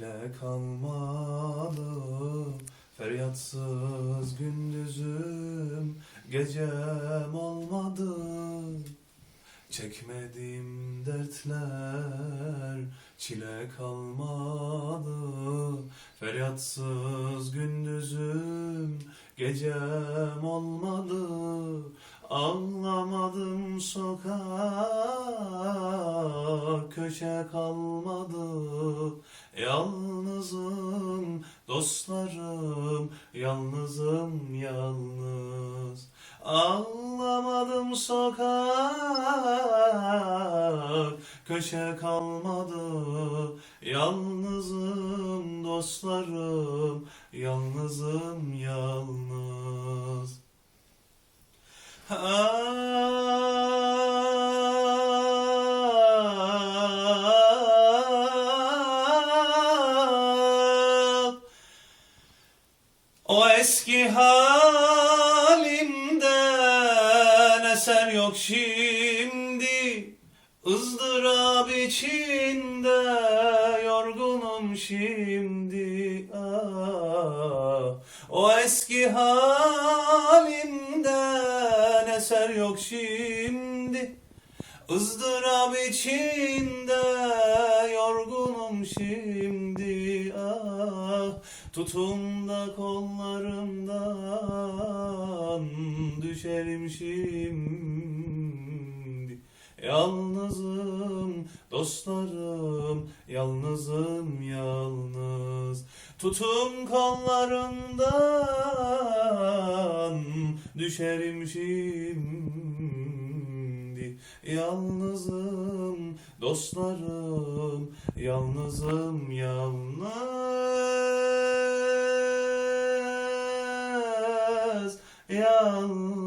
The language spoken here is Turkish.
Bile kalmadı Feryatsız gündüzüm Gecem olmadı. Çekmediğim dertler Çile kalmadı. Feryatsız gündüzüm Gecem olmadı. Ağlamadım sokak Köşe kalmadı dostlarım Yalnızım yalnız. Ağlamadım sokak Köşe kalmadı. Yalnızım dostlarım Yalnızım yalnız O eski halimden eser yok şimdi? Izdırap içinde yorgunum şimdi. Ah. O eski halimden eser yok şimdi? Izdırap içinde yorgunum şimdi Tutun da kollarımdan düşerim şimdi. Yalnızım dostlarım yalnızım yalnız. Tutun kollarımdan düşerim şimdi. Yalnızım dostlarım yalnızım yalnız Yalnız